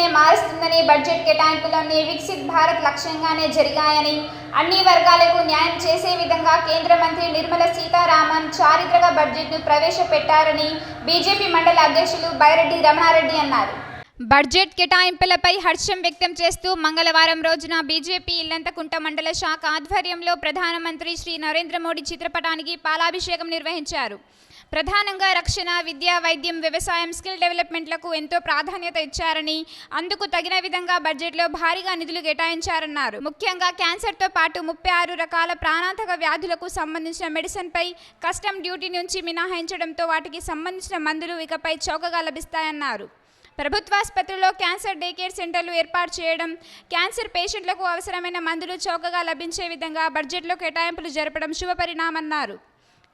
వ్యవస్థనే మారుస్తుందని బడ్జెట్ కేటాయింపులన్నీ వికసిత్ భారత్ లక్ష్యంగానే జరిగాయని అన్ని వర్గాలకు న్యాయం చేసే విధంగా కేంద్ర మంత్రి నిర్మల సీతారామన్ చారిత్రక బడ్జెట్ను ప్రవేశపెట్టారని బీజేపీ మండల అధ్యక్షులు బైరెడ్డి రమణారెడ్డి అన్నారు. బడ్జెట్ కేటాయింపులపై హర్షం వ్యక్తం చేస్తూ మంగళవారం రోజున బీజేపీ ఇల్లంతకుంట మండల శాఖ ఆధ్వర్యంలో ప్రధానమంత్రి శ్రీ నరేంద్ర మోడీ చిత్రపటానికి పాలాభిషేకం నిర్వహించారు. ప్రధానంగా రక్షణ విద్య వైద్యం వ్యవసాయం స్కిల్ డెవలప్మెంట్లకు ఎంతో ప్రాధాన్యత ఇచ్చారని అందుకు తగిన విధంగా బడ్జెట్లో భారీగా నిధులు కేటాయించారన్నారు. ముఖ్యంగా క్యాన్సర్తో పాటు ముప్పై ఆరు రకాల ప్రాణాంతక వ్యాధులకు సంబంధించిన మెడిసిన్పై కస్టమ్ డ్యూటీ నుంచి మినహాయించడంతో వాటికి సంబంధించిన మందులు ఇకపై చౌకగా లభిస్తాయన్నారు. ప్రభుత్వాసుపత్రిలో క్యాన్సర్ డే కేర్ సెంటర్లు ఏర్పాటు చేయడం క్యాన్సర్ పేషెంట్లకు అవసరమైన మందులు చౌకగా లభించే విధంగా బడ్జెట్లో కేటాయింపులు జరపడం శుభపరిణామన్నారు.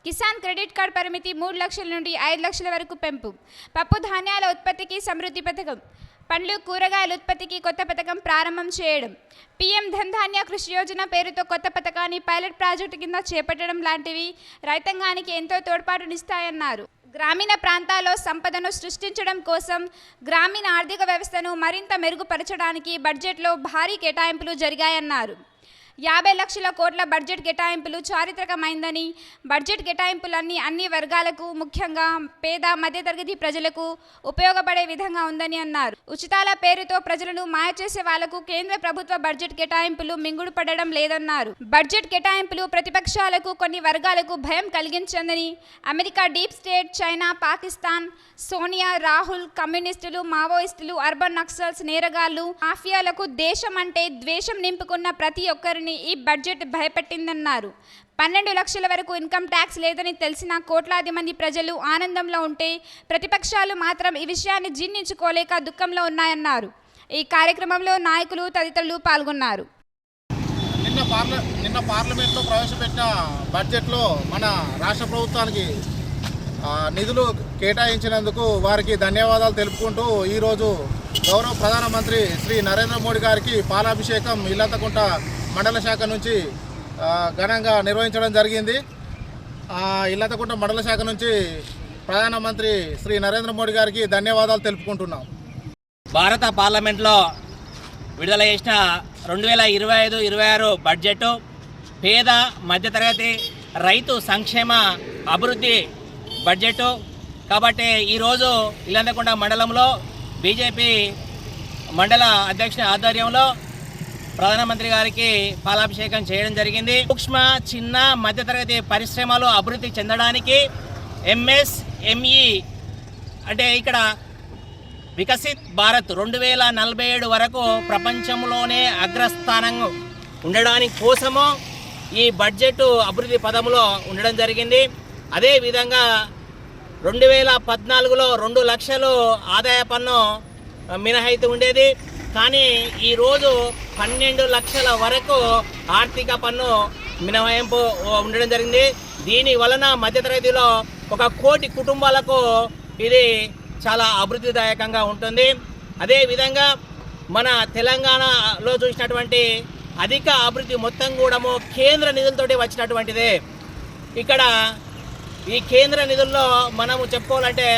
కిసాన్ క్రెడిట్ కార్డ్ పరిమితి మూడు లక్షల నుండి ఐదు లక్షల వరకు పెంపు. పప్పు ధాన్యాల ఉత్పత్తికి సమృద్ధి పథకం. పండ్లు కూరగాయల ఉత్పత్తికి కొత్త పథకం ప్రారంభం చేయడం. పీఎం ధన్ ధాన్య కృషి యోజన పేరుతో కొత్త పథకాన్ని పైలట్ ప్రాజెక్టు కింద చేపట్టడం లాంటివి రైతాంగానికి ఎంతో తోడ్పాటునిస్తాయన్నారు. గ్రామీణ ప్రాంతాల్లో సంపదను సృష్టించడం కోసం గ్రామీణ ఆర్థిక వ్యవస్థను మరింత మెరుగుపరచడానికి బడ్జెట్లో భారీ కేటాయింపులు జరిగాయన్నారు. యాభై లక్షల కోట్ల బడ్జెట్ కేటాయింపులు చారిత్రకమైందని. బడ్జెట్ కేటాయింపులన్నీ అన్ని వర్గాలకు ముఖ్యంగా పేద మధ్యతరగతి ప్రజలకు ఉపయోగపడే విధంగా ఉందని అన్నారు. ఉచితాల పేరుతో ప్రజలను మాయ చేసే వాళ్ళకు కేంద్ర ప్రభుత్వ బడ్జెట్ కేటాయింపులు మింగుడు పడడం లేదన్నారు. బడ్జెట్ కేటాయింపులు ప్రతిపక్షాలకు కొన్ని వర్గాలకు భయం కలిగించిందని America deep state China Pakistan Sonia Rahul కమ్యూనిస్టులు మావోయిస్టులు అర్బన్ నక్సల్స్ నేరగాళ్ళు మాఫియాలకు దేశం అంటే ద్వేషం నింపుకున్న ప్రతి ఒక్కరిని ఈ బడ్జెట్ భయపెట్టిందన్నారు. పన్నెండు లక్షల వరకు ఇన్కమ్ ట్యాక్స్ లేదని తెలిసిన కోట్లాది మంది ప్రజలు ఆనందంలో ఉంటే ప్రతిపక్షాలు మాత్రం ఈ విషయాన్ని జీర్ణించుకోలేక దుఃఖంలో ఉన్నాయన్నారు. ఈ కార్యక్రమంలో నాయకులు తదితరులు పాల్గొన్నారు. నిన్న పార్ల నిన్న పార్లమెంట్లో ప్రవేశపెట్టిన బడ్జెట్లో మన రాష్ట్ర ప్రభుత్వానికి నిధులు కేటాయించినందుకు వారికి ధన్యవాదాలు తెలుపుకుంటూ ఈరోజు గౌరవ ప్రధానమంత్రి శ్రీ నరేంద్ర మోడీ గారికి పాలాభిషేకం ఇల్లంతకుంట మండల శాఖ నుంచి ఘనంగా నిర్వహించడం జరిగింది. ఆ, మండల శాఖ నుంచి ప్రధానమంత్రి శ్రీ నరేంద్ర మోడీ గారికి ధన్యవాదాలు తెలుపుకుంటున్నాం. భారత పార్లమెంట్లో విడుదల చేసిన రెండు వేల ఇరవై ఐదు ఇరవై ఆరు బడ్జెట్ పేద మధ్యతరగతి రైతు సంక్షేమ అభివృద్ధి బడ్జెట్ కాబట్టి ఈరోజు ఇల్లందకొండ మండలంలో బీజేపీ మండల అధ్యక్షుని ఆధ్వర్యంలో ప్రధానమంత్రి గారికి పాలాభిషేకం చేయడం జరిగింది. సూక్ష్మ చిన్న మధ్యతరగతి పరిశ్రమలు అభివృద్ధి చెందడానికి ఎంఎస్ ఎంఈ అంటే ఇక్కడ వికసిత్ భారత్ రెండు వేల నలభై ఏడు వరకు ప్రపంచంలోనే అగ్రస్థానం ఉండడానికి కోసము ఈ బడ్జెట్ అభివృద్ధి పదంలో ఉండడం జరిగింది. అదేవిధంగా రెండు వేల పద్నాలుగులో రెండు లక్షలు ఆదాయ పన్ను మినహాయితీ ఉండేది. కానీ ఈరోజు పన్నెండు లక్షల వరకు ఆర్థిక పన్ను మినహాయింపు ఉండడం జరిగింది. దీని వలన మధ్యతరగతిలో ఒక కోటి కుటుంబాలకు ఇది చాలా అభివృద్ధిదాయకంగా ఉంటుంది. అదేవిధంగా మన తెలంగాణలో చూసినటువంటి అధిక అభివృద్ధి మొత్తం కూడాము కేంద్ర నిధులతోటి వచ్చినటువంటిదే. ఇక్కడ ఈ కేంద్ర నిధుల్లో మనము చెప్పుకోవాలంటే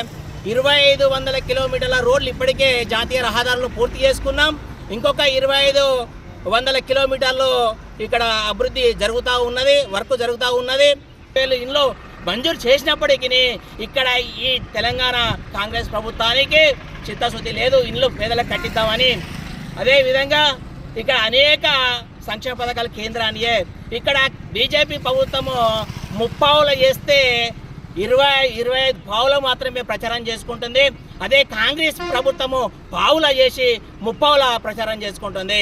ఇరవై ఐదు వందల కిలోమీటర్ల రోడ్లు ఇప్పటికే జాతీయ రహదారులు పూర్తి చేసుకున్నాం. ఇంకొక ఇరవై ఐదు వందల కిలోమీటర్లు ఇక్కడ అభివృద్ధి జరుగుతూ ఉన్నది వర్క్ జరుగుతూ ఉన్నది. ఇందులో మంజూరు చేసినప్పటికీ ఇక్కడ ఈ తెలంగాణ కాంగ్రెస్ ప్రభుత్వానికి చిత్తశుద్ధి లేదు ఇండ్లు పేదలకు కట్టిద్దామని. అదేవిధంగా ఇక్కడ అనేక సంక్షేమ పథకాలు కేంద్రానియే. ఇక్కడ బీజేపీ ప్రభుత్వము ముప్పావులు చేస్తే ఇరవై ఇరవై ఐదు పావులు మాత్రమే ప్రచారం చేసుకుంటుంది. అదే కాంగ్రెస్ ప్రభుత్వము పావుల చేసి ముప్పావుల ప్రచారం చేసుకుంటుంది.